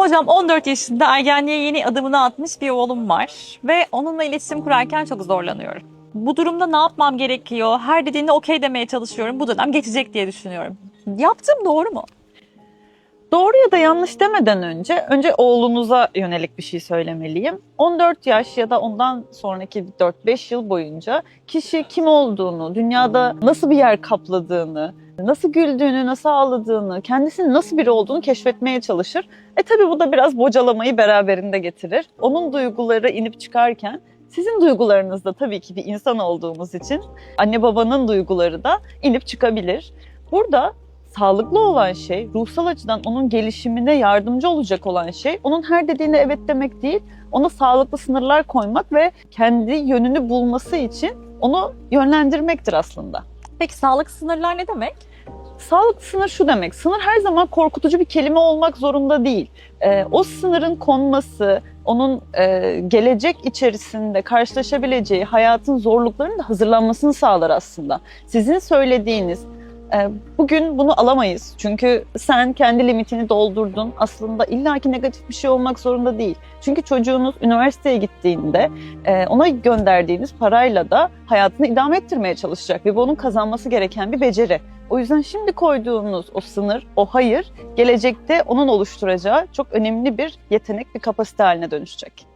Hocam 14 yaşında ergenliğe yeni adımını atmış bir oğlum var ve onunla iletişim kurarken çok zorlanıyorum. Bu durumda ne yapmam gerekiyor? Her dediğinde okey demeye çalışıyorum. Bu dönem geçecek diye düşünüyorum. Yaptığım doğru mu? Doğru ya da yanlış demeden önce önce oğlunuza yönelik bir şey söylemeliyim. 14 yaş ya da ondan sonraki 4-5 yıl boyunca kişi kim olduğunu, dünyada nasıl bir yer kapladığını, nasıl güldüğünü, nasıl ağladığını, kendisinin nasıl biri olduğunu keşfetmeye çalışır. E tabi bu da biraz bocalamayı beraberinde getirir. Onun duyguları inip çıkarken sizin duygularınız da tabii ki bir insan olduğumuz için anne babanın duyguları da inip çıkabilir. Burada sağlıklı olan şey, ruhsal açıdan onun gelişimine yardımcı olacak olan şey, onun her dediğine evet demek değil, ona sağlıklı sınırlar koymak ve kendi yönünü bulması için onu yönlendirmektir aslında. Peki sağlık sınırlar ne demek? Sağlıklı sınır şu demek, sınır her zaman korkutucu bir kelime olmak zorunda değil. Ee, o sınırın konması, onun e, gelecek içerisinde karşılaşabileceği hayatın zorluklarının da hazırlanmasını sağlar aslında. Sizin söylediğiniz, bugün bunu alamayız çünkü sen kendi limitini doldurdun. Aslında illaki negatif bir şey olmak zorunda değil. Çünkü çocuğunuz üniversiteye gittiğinde e, ona gönderdiğiniz parayla da hayatını idame ettirmeye çalışacak ve bu onun kazanması gereken bir beceri. O yüzden şimdi koyduğunuz o sınır, o hayır gelecekte onun oluşturacağı çok önemli bir yetenek, bir kapasite haline dönüşecek.